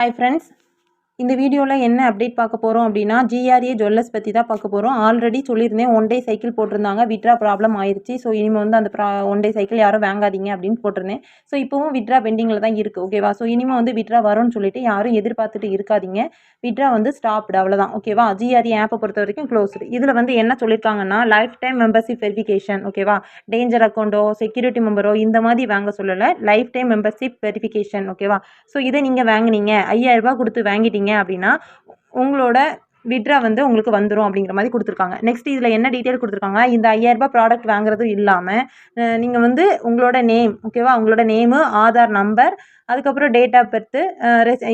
Hi friends இந்த வீடியோவில் என்ன அப்டேட் பார்க்க போகிறோம் அப்படின்னா ஜிஆர்ஏ ஜுவல்லர்ஸ் பற்றி தான் பார்க்க போகிறோம் ஆல்ரெடி சொல்லியிருந்தேன் ஒன் டே சைக்கிள் போட்டிருந்தாங்க விட்ரா ப்ராப்ளம் ஆயிருச்சு. ஸோ இனிமேல் வந்து அந்த ப்ரா ஒன் டே சைக்கிள் யாரும் வாங்காதீங்க அப்படின்னு போட்டிருந்தேன். ஸோ இப்போவும் விட்ரா பெண்டிங்கில் தான் இருக்குது ஓகேவா ஸோ இனிமேல் வந்து விட்ரா வரும்னு சொல்லிட்டு யாரும் எதிர்பார்த்துட்டு இருக்காதீங்க. விட்ரா வந்து ஸ்டாப்டு அவ்வளோதான் ஓகேவா ஜிஆர்ஏ ஆப்பை பொறுத்த வரைக்கும் க்ளோஸ்டு இதில் வந்து என்ன சொல்லியிருக்காங்கன்னா லைஃப் டைம் மெம்பர்ஷிப் வெரிஃபிகேஷன் ஓகேவா டேஞ்சர் அக்கௌண்ட்டோ செக்யூரிட்டி மெம்பரோ இந்த மாதிரி வாங்க சொல்லலை. லைஃப் டைம் மெம்பர்ஷிப் வெரிஃபிகேஷன் ஓகேவா ஸோ இதை நீங்கள் வாங்கினீங்க ஐயாயிரரூபா கொடுத்து வாங்கிட்டீங்க அப்படின்னா உங்களோட விட்ரா வந்து உங்களுக்கு வந்துடும் அப்படிங்கிற மாதிரி கொடுத்துருக்காங்க. நெக்ஸ்ட் இதில் என்ன டீட்டெயில் கொடுத்துருக்காங்க இந்த ஐயாயிரரூபா ப்ராடக்ட் வாங்குறதும் இல்லாமல் நீங்கள் வந்து உங்களோட நேம் ஓகேவா உங்களோட நேமு ஆதார் நம்பர் அதுக்கப்புறம் டேட் ஆஃப் பர்த்து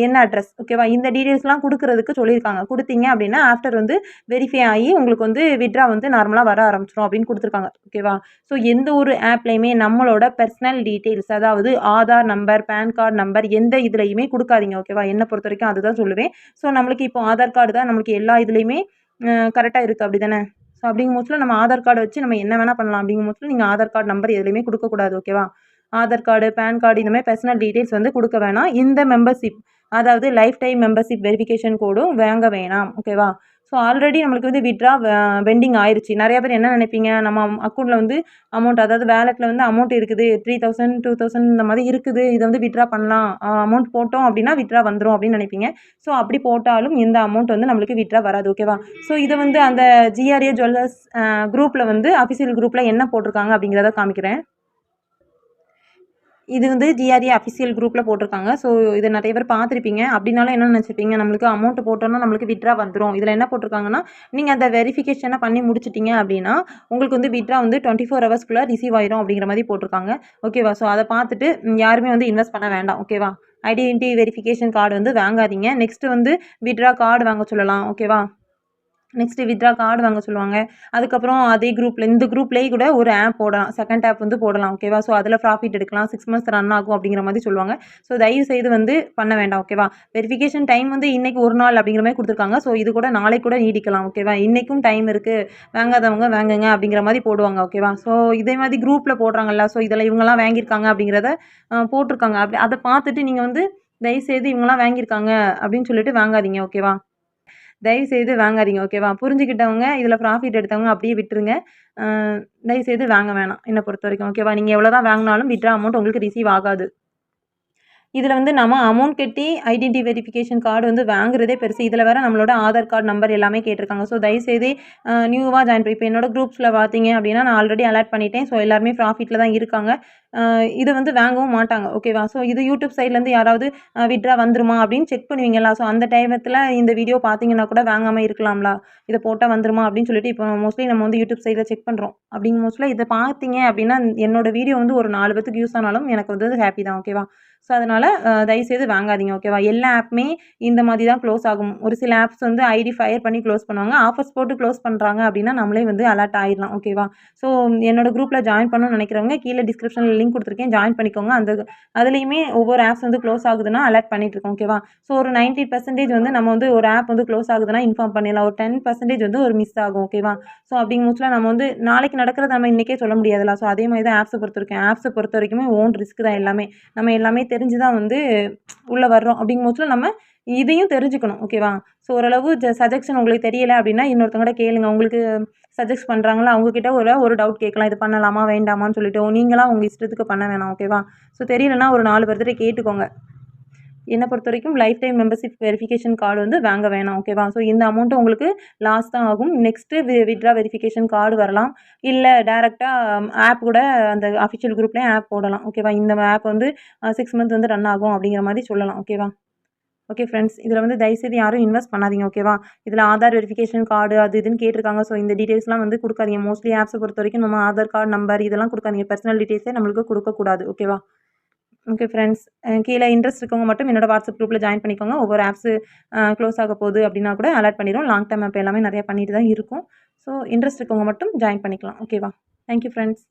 என்ன அட்ரஸ் ஓகேவா இந்த டீட்டெயில்ஸ்லாம் கொடுக்குறதுக்கு சொல்லியிருக்காங்க. கொடுத்தீங்க அப்படின்னா ஆஃப்டர் வந்து வெரிஃபை ஆகி உங்களுக்கு வந்து விட்ரா வந்து நார்மலாக வர ஆரம்பிச்சிடும் அப்படின்னு கொடுத்துருக்காங்க ஓகேவா ஸோ எந்த ஒரு ஆப்லேயுமே நம்மளோட பர்சனல் டீட்டெயில்ஸ் அதாவது Aadhaar number PAN card number எந்த இதுலையுமே கொடுக்காதீங்க ஓகேவா என்னை பொறுத்த வரைக்கும் அதுதான் சொல்லுவேன். ஸோ நம்மளுக்கு இப்போ ஆதார் கார்டு தான் நம்மளுக்கு எல்லா இதுலேயுமே கரெக்டாக இருக்குது அப்படி தானே ஸோ அப்படிங்கும் நம்ம ஆதார் கார்டு வச்சு நம்ம என்ன வேணால் பண்ணலாம். அப்படிங்கும் நீங்கள் ஆதார் கார்டு நம்பர் எதுலேயுமே கொடுக்கக்கூடாது ஓகேவா ஆதார் கார்டு பேன் கார்டு இந்த மாதிரி பர்சனல் டீட்டெயில்ஸ் வந்து கொடுக்க வேணாம். இந்த மெம்பர்ஷிப் அதாவது லைஃப் டைம் மெம்பர்ஷிப் வெரிஃபிகேஷன் கோடும் வாங்க வேணாம். ஓகேவா ஸோ ஆல்ரெடி நம்மளுக்கு வந்து விட்ரா பெண்டிங் ஆயிடுச்சு நிறைய பேர் என்ன நினைப்பீங்க? நம்ம அக்கௌண்ட்டில் வந்து அமௌண்ட் அதாவது வேலெட்டில் வந்து அமௌண்ட் இருக்குது. த்ரீ தௌசண்ட் டூ தௌசண்ட் இந்த மாதிரி இருக்குது. இதை வந்து விட்ரா பண்ணலாம். அமௌண்ட் போட்டோம் அப்படின்னா விட்ரா வந்துடும் அப்படின்னு நினைப்பீங்க. ஸோ அப்படி போட்டாலும் இந்த அமௌண்ட் வந்து நம்மளுக்கு விட்ரா வராது. ஓகேவா ஸோ இதை வந்து அந்த ஜிஆர்ஏ ஜுவல்லர்ஸ் குரூப்பில் வந்து அஃபிஷியல் குரூப்பில் என்ன போட்டிருக்காங்க அப்படிங்கிறத காமிக்கிறேன். இது வந்து ஜிஆர்ஏ அஃபிஷியல் குரூப்பில் போட்டிருக்காங்க. ஸோ இதை நிறைய பேர் பார்த்துருப்பீங்க. அப்படின்னாலும் என்ன நினச்சிருப்பீங்க? நம்மளுக்கு அமௌண்ட் போட்டோன்னா நம்மளுக்கு விட்ரா வந்துடும் இதில் என்ன போட்டிருக்காங்கன்னா நீங்கள் அந்த வெரிஃபிகேஷனை பண்ணி முடிச்சிட்டிங்க அப்படின்னா உங்களுக்கு வந்து விட்ரா வந்து டுவெண்ட்டி ஃபோர் ஹவர்ஸ்க்குள்ளே ரிசீவ் ஆயிரும் அப்படிங்கிற மாதிரி போட்டிருக்காங்க. ஓகேவா ஸோ அதை பார்த்துட்டு யாருமே வந்து இன்வெஸ்ட் பண்ண வேண்டாம். ஓகேவா ஐடென்டிட்டி வெரிஃபிகேஷன் கார்டு வந்து வாங்காதீங்க. நெக்ஸ்ட்டு வந்து விட்ரா கார்டு வாங்க சொல்லலாம். ஓகேவா நெக்ஸ்ட்டு வித்ரா கார்டு வாங்க சொல்லுவாங்க. அதுக்கப்புறம் அதே குரூப்பில் இந்த குரூப்லேயே கூட ஒரு ஆப் போடலாம். செகண்ட் ஆப் வந்து போடலாம் ஓகேவா ஸோ அதில் ப்ராஃபிட் எடுக்கலாம். சிக்ஸ் மந்த்ஸ் ரன் ஆகும் அப்படிங்கிற மாதிரி சொல்லுவாங்க. ஸோ தயவு செய்து வந்து பண்ண வேண்டாம் ஓகேவா வெரிஃபிகேஷன் டைம் வந்து இன்றைக்கி ஒரு நாள் அப்படிங்கிற மாதிரி கொடுத்துருக்காங்க. ஸோ இது கூட நாளை கூட நீடிக்கலாம் ஓகேவா இன்றைக்கும் டைம் இருக்குது வாங்காதவங்க வாங்குங்க அப்படிங்கிற மாதிரி போடுவாங்க ஓகேவா ஸோ இதே மாதிரி குரூப்பில் போடுறாங்கல்ல ஸோ இதில் இவங்கெல்லாம் வாங்கியிருக்காங்க அப்படிங்கிறத போட்டிருக்காங்க. அப்படி அதை பார்த்துட்டு நீங்கள் வந்து தயவுசெய்து இவங்கெல்லாம் வாங்கியிருக்காங்க அப்படின்னு சொல்லிட்டு வாங்காதீங்க ஓகேவா தயவுசெய்து வாங்காதீங்க ஓகேவா? புரிஞ்சுக்கிட்டவங்க இதில் ப்ராஃபிட் எடுத்தவங்க அப்படியே விட்டுருங்க. தயவுசெய்து வாங்க வேணாம் என்னை பொறுத்த வரைக்கும் ஓகேவா? நீங்கள் எவ்வளோ தான் வாங்கினாலும் விட்ரா அமௌண்ட் உங்களுக்கு ரிசீவ் ஆகாது. இதில் வந்து நம்ம அமௌண்ட் கட்டி ஐடென்டி வெரிஃபிகேஷன் கார்டு வந்து வாங்குறதே பெருசு. இதில் வேறு நம்மளோட ஆதார் கார்டு நம்பர் எல்லாமே கேட்டிருக்காங்க. ஸோ தயவுசெய்து நியூவாக ஜாயின் பண்ணி இப்போ என்னோட குரூப்ஸில் பார்த்தீங்க அப்படின்னா நான் ஆல்ரெடி அலாட் பண்ணிட்டேன். ஸோ எல்லாருமே ப்ராஃபிட்டில் தான் இருக்காங்க. இதை வந்து வாங்கவும் மாட்டாங்க. ஓகேவா ஸோ இது யூடியூப் சைட்லேருந்து யாராவது விட்ரா வந்துருமா அப்படின்னு செக் பண்ணுவீங்களா? ஸோ அந்த டைமத்தில் இந்த வீடியோ பார்த்தீங்கன்னா கூட வாங்காமல் இருக்கலாம்லா? இதை போட்டால் வந்துருமா அப்படின்னு சொல்லிட்டு இப்போ மோஸ்ட்லி நம்ம வந்து யூடியூப் சைடில் செக் பண்ணுறோம் அப்படிங்க மோஸ்ட்லி இதை பார்த்தீங்க அப்படின்னா என்னோட வீடியோ வந்து ஒரு நாலு பேத்துக்கு யூஸ் ஆனாலும் எனக்கு வந்து ஹாப்பி தான். ஓகேவா ஸோ அதனால் தயவுசெய்து வாங்காதீங்க ஓகேவா? எல்லா ஆப்புமே இந்த மாதிரி தான் க்ளோஸ் ஆகும். ஒரு சில ஆப்ஸ் வந்து ஐடி ஃபயர் பண்ணி க்ளோஸ் பண்ணுவாங்க. ஆஃபர்ஸ் போட்டு க்ளோஸ் பண்ணுறாங்க அப்படின்னா நம்மளே வந்து அலர்ட் ஆயிடலாம் ஓகேவா? ஸோ என்னோட குரூப்பில் ஜாயின் பண்ணணும்னு நினைக்கிறவங்க கீழே டிஸ்கிரிப்ஷனில் லிங்க் கொடுத்துருக்கேன். ஜாயின் பண்ணிக்கோங்க. அந்த அதுலேயுமே ஒவ்வொரு ஆப்ஸ் வந்து க்ளோஸ் ஆகுதுன்னா அலர்ட் பண்ணிட்டு இருக்கோம் ஓகேவா? ஸோ ஒரு நைன்ட்டி பர்சன்டேஜ் வந்து நம்ம வந்து ஒரு ஆப் வந்து க்ளோஸ் ஆகுதுன்னா இன்ஃபார்ம் பண்ணிடலாம். ஒரு டென் பர்சன்டேஜ் வந்து ஒரு மிஸ் ஆகும் ஓகேவா? ஸோ அப்படிங்கும் போதுல நம்ம வந்து நாளைக்கு நடக்கிறத நம்ம இன்றைக்கே சொல்ல முடியாதுல்ல. ஸோ அதே மாதிரி தான் ஆப்ஸை பொறுத்த வரைக்கும் ஆப்ஸை பொறுத்த வரைக்குமே ஓன் ரிஸ்க் தான் எல்லாமே. நம்ம எல்லாமே தெரிஞ்சு தான் வந்து உள்ளே வர்றோம். அப்படிங்கும் போதுல நம்ம இதையும் தெரிஞ்சுக்கணும். ஓகேவா ஸோ ஓரளவு ஜ சஜெக்ஷன் உங்களுக்கு தெரியலை அப்படின்னா இன்னொருத்தவங்கள்ட கேளுங்க. உங்களுக்கு சஜெஸ்ட் பண்ணுறாங்களா அவங்கக்கிட்ட ஒரு ஒரு டவுட் கேட்கலாம். இது பண்ணலாமா? வேண்டாமான்னு சொல்லிட்டு. நீங்களாம் உங்கள் இஷ்டத்துக்கு பண்ண வேணாம். ஓகேவா ஸோ தெரியலனா ஒரு நாலு பேர்த்திட்ட கேட்டுக்கோங்க. என்னை பொறுத்த வரைக்கும் lifetime membership verification card வந்து வாங்க வேணாம் ஓகேவா ஸோ இந்த அமௌண்ட்டு உங்களுக்கு லாஸ் தான் ஆகும். நெக்ஸ்ட்டு வி விட்ரா வெரிஃபிகேஷன் கார்டு வரலாம். இல்லை டேரெக்டாக ஆப் கூட அந்த அஃபிஷியல் குரூப்லேயே ஆப் போடலாம் ஓகேவா இந்த ஆப் வந்து சிக்ஸ் மந்த் வந்து ரன் ஆகும் அப்படிங்கிற மாதிரி சொல்லலாம் ஓகேவா ஓகே ஃப்ரெண்ட்ஸ் இதில் வந்து தயவுசெய்து யாரும் இன்வெஸ்ட் பண்ணாதீங்க ஓகேவா இதில் ஆதார் வெரிஃபிகேஷன் கார்டு அது இதுன்னு கேட்டிருக்காங்க. ஸோ இந்த டீட்டெயில்ஸ்லாம் வந்து கொடுக்காதீங்க. மோஸ்ட்லி ஆப்ஸை பொறுத்த வரைக்கும் நம்ம ஆதார் கார்டு நம்பர் இதெல்லாம் கொடுக்காதீங்க. பர்சனல் டீட்டெயில்ஸே நம்மளுக்கு கொடுக்கக்கூடாது ஓகேவா ஓகே ஃப்ரெண்ட்ஸ் கீழே இன்ட்ரெஸ்ட் இருக்கவங்க மட்டும் என்னோட வாட்ஸ்அப் குரூப்பில் ஜாயின் பண்ணிக்கோங்க. ஒவ்வொரு ஆப்ஸு க்ளோஸ் ஆக போகுது அப்படின்னா கூட அலர்ட் பண்ணிடும் லாங் டைம் ஆப் எல்லாமே நிறையா பண்ணிட்டு தான் இருக்கும். ஸோ இன்ட்ரெஸ்ட் இருக்கவங்க மட்டும் ஜாயின் பண்ணிக்கலாம். ஓகேவா தேங்க்யூ ஃப்ரெண்ட்ஸ்